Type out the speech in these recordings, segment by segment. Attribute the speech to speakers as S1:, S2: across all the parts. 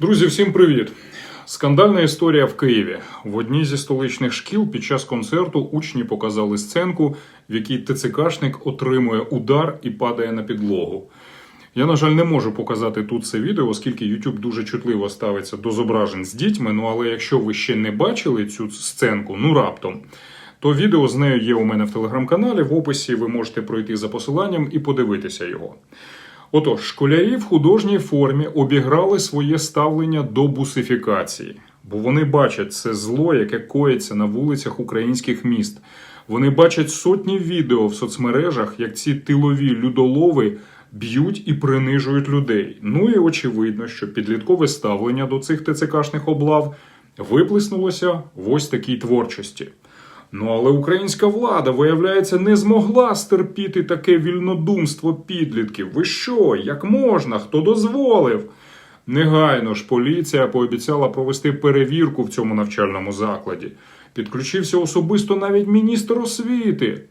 S1: Друзі, всім привіт! Скандальна історія в Києві. В одній зі столичних шкіл під час концерту учні показали сценку, в якій ТЦКшник отримує удар і падає на підлогу. Я, на жаль, не можу показати тут це відео, оскільки YouTube дуже чутливо ставиться до зображень з дітьми. Ну але якщо ви ще не бачили цю сценку, ну раптом, то відео з нею є у мене в телеграм-каналі. В описі ви можете пройти за посиланням і подивитися його. Отож, школярі в художній формі обіграли своє ставлення до бусифікації, бо вони бачать це зло, яке коїться на вулицях українських міст. Вони бачать сотні відео в соцмережах, як ці тилові людолови б'ють і принижують людей. Ну і очевидно, що підліткове ставлення до цих ТЦКшних облав виплеснулося в ось такій творчості. Ну, але українська влада, виявляється, не змогла стерпіти таке вільнодумство підлітків. Ви що? Як можна? Хто дозволив? Негайно ж поліція пообіцяла провести перевірку в цьому навчальному закладі. Підключився особисто навіть міністр освіти.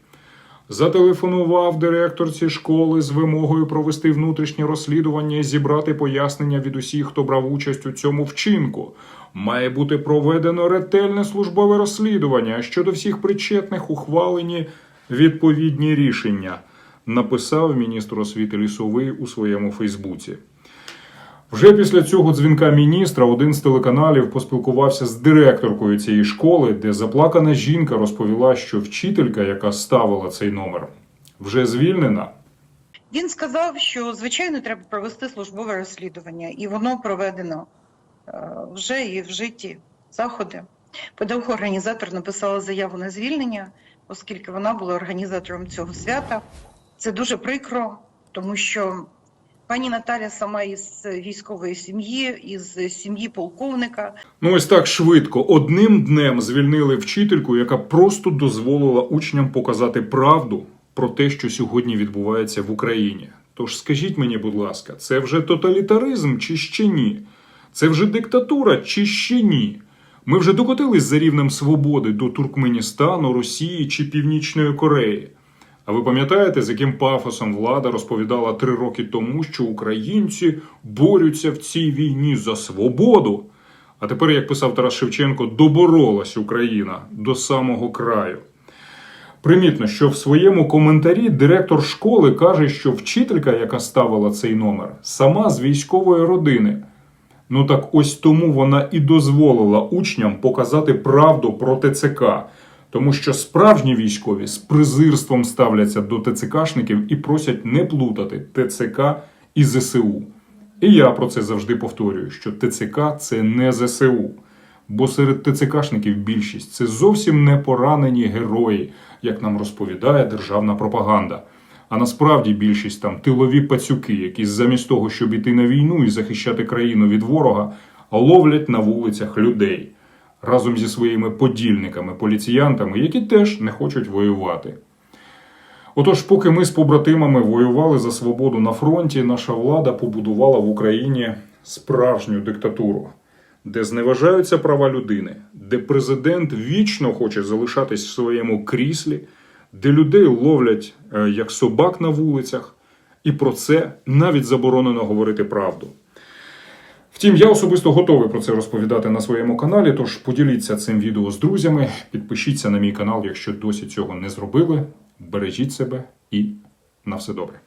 S1: Зателефонував директорці школи з вимогою провести внутрішнє розслідування і зібрати пояснення від усіх, хто брав участь у цьому вчинку. Має бути проведено ретельне службове розслідування, щодо всіх причетних ухвалені відповідні рішення, написав міністр освіти Лісовий у своєму Фейсбуці. Вже після цього дзвінка міністра один з телеканалів поспілкувався з директоркою цієї школи, де заплакана жінка розповіла, що вчителька, яка ставила цей номер, вже звільнена.
S2: Він сказав, що звичайно треба провести службове розслідування, і воно проведено е, вже і в житті заходи. Педагог-організатор написала заяву на звільнення, оскільки вона була організатором цього свята. Це дуже прикро, тому що пані Наталя сама із військової сім'ї, із сім'ї полковника.
S1: Ну ось так швидко. Одним днем звільнили вчительку, яка просто дозволила учням показати правду про те, що сьогодні відбувається в Україні. Тож скажіть мені, будь ласка, це вже тоталітаризм чи ще ні? Це вже диктатура чи ще ні? Ми вже докотились за рівнем свободи до Туркменістану, Росії чи Північної Кореї. А ви пам'ятаєте, з яким пафосом влада розповідала три роки тому, що українці борються в цій війні за свободу? А тепер, як писав Тарас Шевченко, доборолась Україна до самого краю. Примітно, що в своєму коментарі директор школи каже, що вчителька, яка ставила цей номер, сама з військової родини. Ну так ось тому вона і дозволила учням показати правду про ТЦК, тому що справжні військові з презирством ставляться до ТЦКшників і просять не плутати ТЦК і ЗСУ. І я про це завжди повторюю: що ТЦК це не ЗСУ. Бо серед ТЦКшників більшість це зовсім не поранені герої, як нам розповідає державна пропаганда. А насправді більшість там тилові пацюки, які замість того, щоб іти на війну і захищати країну від ворога, ловлять на вулицях людей разом зі своїми подільниками, поліціянтами, які теж не хочуть воювати. Отож, поки ми з побратимами воювали за свободу на фронті, наша влада побудувала в Україні справжню диктатуру, де зневажаються права людини, де президент вічно хоче залишатись в своєму кріслі, де людей ловлять е, як собак на вулицях, і про це навіть заборонено говорити правду. Втім, я особисто готовий про це розповідати на своєму каналі. Тож поділіться цим відео з друзями, підпишіться на мій канал, якщо досі цього не зробили. Бережіть себе і на все добре.